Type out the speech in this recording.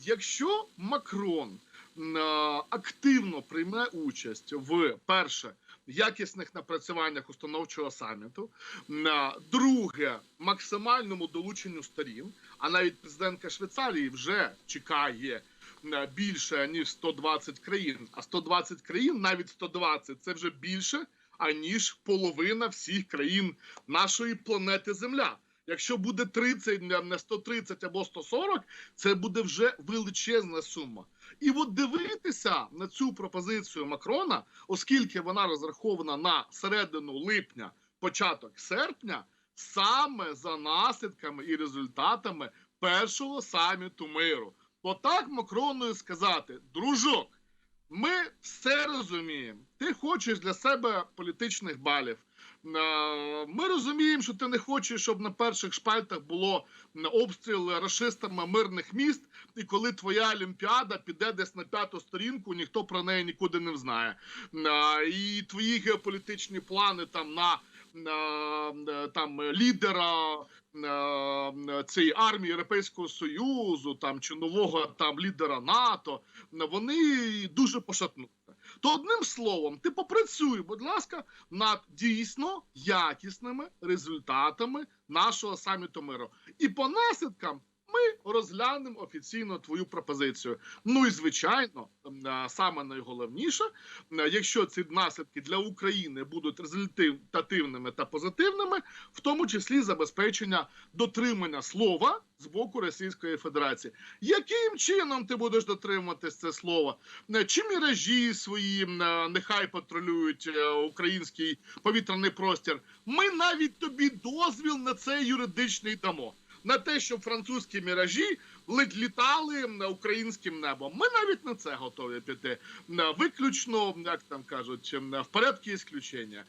якщо Макрон е, активно прийме участь в перше якісних напрацюваннях установчого саміту, е, друге максимальному долученню сторін, а навіть президентка Швейцарії вже чекає е, більше ніж 120 країн. А 120 країн, навіть 120 – це вже більше аніж половина всіх країн нашої планети Земля. Якщо буде 30, не не 130 або 140, це буде вже величезна сума. І от дивитися на цю пропозицію Макрона, оскільки вона розрахована на середину липня, початок серпня, саме за наслідками і результатами першого саміту миру. Отак Макрону і сказати, дружок, ми все розуміємо. Ти хочеш для себе політичних балів. Е, Ми розуміємо, що ти не хочеш, щоб на перших шпальтах було обстріл рашистами мирних міст, і коли твоя олімпіада піде десь на п'яту сторінку, ніхто про неї нікуди не знає. Е, І твої геополітичні плани там на е, там лідера цієї армії Європейського Союзу, там чи нового там лідера НАТО, вони дуже пошатнуться. То одним словом, ти попрацюй, будь ласка, над дійсно якісними результатами нашого саміту миру. І по наслідкам ми розглянемо офіційно твою пропозицію. Ну і звичайно, саме найголовніше, якщо ці наслідки для України будуть результативними та позитивними, в тому числі забезпечення дотримання слова з боку Російської Федерації. Яким чином ти будеш дотримуватись це слово? Чи міражі свої нехай патрулюють е, український повітряний простір? Ми навіть тобі дозвіл на це юридичний дамо. На те, щоб французькі міражі літали українським небом. Ми навіть на це готові піти. Виключно, як там кажуть, в порядку ісключення.